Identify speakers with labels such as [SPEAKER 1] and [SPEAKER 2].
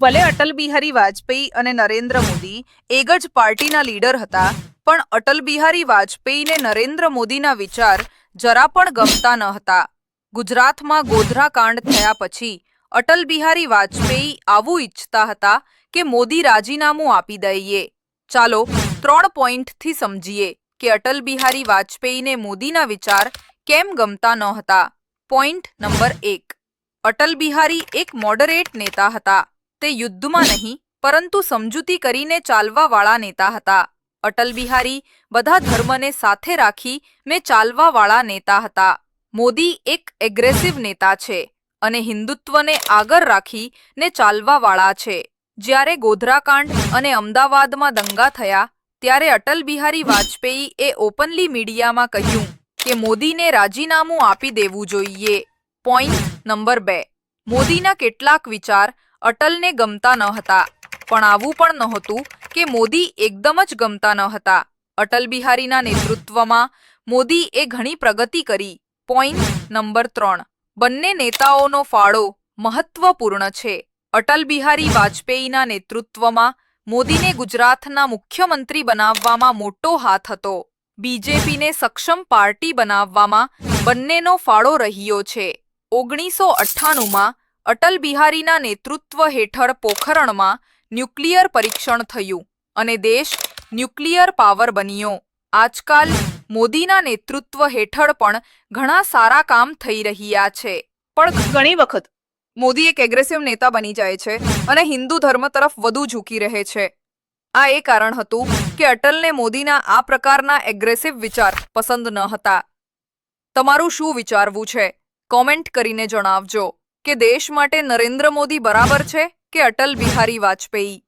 [SPEAKER 1] ભલે અટલ બિહારી વાજપેયી અને નરેન્દ્ર મોદી એક જ પાર્ટીના લીડર હતા, પણ અટલ બિહારી વાજપેયીને નરેન્દ્ર મોદીના વિચાર જરા પણ ગમતા ન હતા. ગુજરાતમાં ગોધરા કાંડ થયા પછી અટલ બિહારી વાજપેયી આવું ઈચ્છતા હતા કે મોદી રાજીનામું આપી દઈએ. ચાલો ત્રણ પોઈન્ટથી સમજીએ કે અટલ બિહારી વાજપેયીને મોદીના વિચાર કેમ ગમતા ન હતા. પોઈન્ટ નંબર એક. અટલ બિહારી એક મોડરેટ નેતા હતા. તે યુદ્ધમાં નહીં, પરંતુ સમજૂતી કરીને ચાલવાવાળા નેતા હતા. અટલ બિહારી બધા ધર્મને સાથે રાખી મેં ચાલવાવાળા નેતા હતા. મોદી એક એગ્રેસિવ નેતા છે અને હિન્દુત્વને આગળ રાખી ને ચાલવાવાળા છે. જ્યારે ગોધરાકાંડ અને અમદાવાદમાં દંગા થયા, ત્યારે અટલ બિહારી વાજપેયી એ ઓપનલી મીડિયામાં કહ્યું કે મોદીને રાજીનામું આપી દેવું જોઈએ. પોઈન્ટ નંબર બે. મોદીના કેટલાક વિચાર અટલને ગમતા ન હતા. પણ આવું પણ નહોતું કે મોદી એકદમ જ ગમતા ન હતા. અટલ બિહારીના નેતૃત્વમાં મોદીએ ઘણી પ્રગતિ કરી. પોઈન્ટ નંબર ત્રણ. બંને નેતાઓનો ફાળો મહત્વપૂર્ણ છે. અટલ બિહારી વાજપેયીના નેતૃત્વમાં મોદીને ગુજરાતના મુખ્યમંત્રી બનાવવામાં મોટો હાથ હતો. બીજેપીને સક્ષમ પાર્ટી બનાવવામાં બંનેનો ફાળો રહ્યો છે. ઓગણીસો અઠ્ઠાણુંમાં અટલ બિહારીના નેતૃત્વ હેઠળ પોખરણમાં ન્યુક્લિયર પરીક્ષણ થયું અને દેશ ન્યુક્લિયર પાવર બન્યો. આજકાલ મોદીના નેતૃત્વ હેઠળ પણ ઘણા સારા કામ થઈ રહ્યા છે. પણ ઘણી વખત મોદી એક એગ્રેસિવ નેતા બની જાય છે અને હિન્દુ ધર્મ તરફ વધુ ઝૂકી રહે છે. આ એ કારણ હતું કે અટલને મોદીના આ પ્રકારના એગ્રેસિવ વિચાર પસંદ ન હતા. તમારું શું વિચારવું છે? કોમેન્ટ કરીને જણાવજો. કે દેશ માટે નરેન્દ્ર મોદી બરાબર છે કે અટલ બિહારી વાજપેયી?